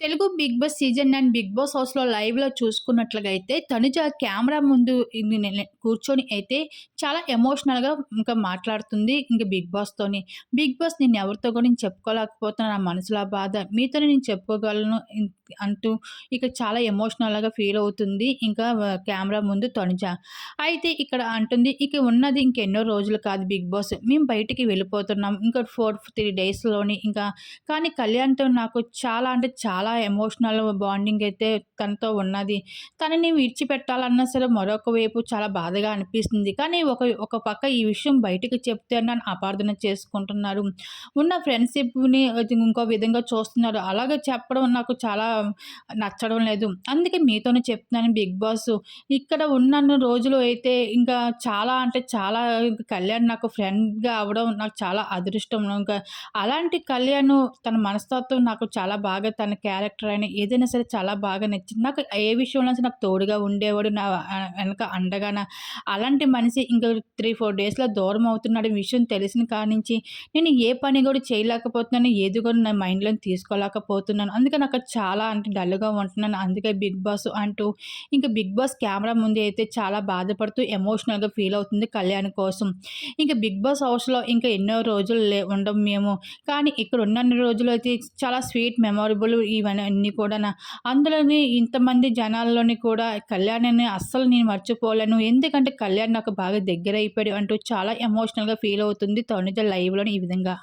Telugu Bigg Boss season nine Bigg Boss హౌస్‌లో లైవ్‌లో చూసుకున్నట్లుగా అయితే తనుజ కెమెరా ముందు కూర్చొని అయితే చాలా ఎమోషనల్‌గా ఇంకా మాట్లాడుతుంది. ఇంకా బిగ్ బాస్‌తోని. బిగ్ బాస్ నేను ఎవరితో కూడా నేను చెప్పుకోలేకపోతున్నా నా మనసులో బాధ. మీతోనే నేను చెప్పుకోగలను అంటూ ఇక చాలా ఎమోషనల్‌గా ఫీల్ అవుతుంది. ఇంకా కెమెరా ముందు తనుజ. అయితే ఇక్కడ అంటుంది ఇక ఉన్నది ఇంకెన్నో రోజులు కాదు బిగ్ బాస్. మేము బయటికి వెళ్ళిపోతున్నాం. ఇంకా 4, 3 డేస్‌లోని ఇంకా కానీ కళ్యాణ్‌తో నాకు చాలా అంటే చాలా చాలా ఎమోషనల్ బాండింగ్ అయితే తనతో ఉన్నది. తనని విడిచిపెట్టాలన్నా సరే మరొక వైపు చాలా బాధగా అనిపిస్తుంది. కానీ ఒక ఒక పక్క ఈ విషయం బయటకు చెప్తే నన్ను అపార్థన చేసుకుంటున్నారు. ఉన్న ఫ్రెండ్‌షిప్‌ని ఇంకో విధంగా చూస్తున్నారు. అలాగే చెప్పడం నాకు చాలా నచ్చడం లేదు. అందుకే మీతోనే చెప్తున్నాను బిగ్ బాస్. ఇక్కడ ఉన్న రోజులు అయితే ఇంకా చాలా అంటే చాలా కళ్యాణ్ నాకు ఫ్రెండ్‌గా అవ్వడం నాకు చాలా అదృష్టం. ఇంకా అలాంటి కళ్యాణ్ తన మనస్తత్వం నాకు చాలా బాగా తన క్యారెక్టర్ అయినా ఏదైనా సరే చాలా బాగా నచ్చింది. నాకు ఏ విషయంలో నాకు తోడుగా ఉండేవాడు. నా వెనక అండగాన అలాంటి మనిషి ఇంకా త్రీ ఫోర్ డేస్‌లో దూరం అవుతున్నాడు విషయం తెలిసిన కాడ్నుంచి నేను ఏ పని కూడా చేయలేకపోతున్నాను. ఏది కూడా నా మైండ్లో తీసుకోలేకపోతున్నాను. అందుకే నాకు చాలా అంటే డల్‌గా ఉంటున్నాను. అందుకే బిగ్ బాస్ అంటూ ఇంకా బిగ్ బాస్ కెమెరా ముందు అయితే చాలా బాధపడుతూ ఎమోషనల్‌గా ఫీల్ అవుతుంది కళ్యాణ్ కోసం. ఇంకా బిగ్ బాస్ హౌస్‌లో ఇంకా ఎన్నో రోజులు లే ఉండం మేము. కానీ ఇక్కడ ఉన్నన్ని రోజులు అయితే చాలా స్వీట్ మెమరబుల్ ఇవన్నీ కూడా అందులోని ఇంతమంది జనాల్లోని కూడా కళ్యాణ్‌ని అస్సలు నేను మర్చిపోలేను. ఎందుకంటే కళ్యాణ్ నాకు బాగా దగ్గర అయిపోయాడు అంటూ చాలా ఎమోషనల్‌గా ఫీల్ అవుతుంది తనుజ లైవ్‌లోని ఈ విధంగా.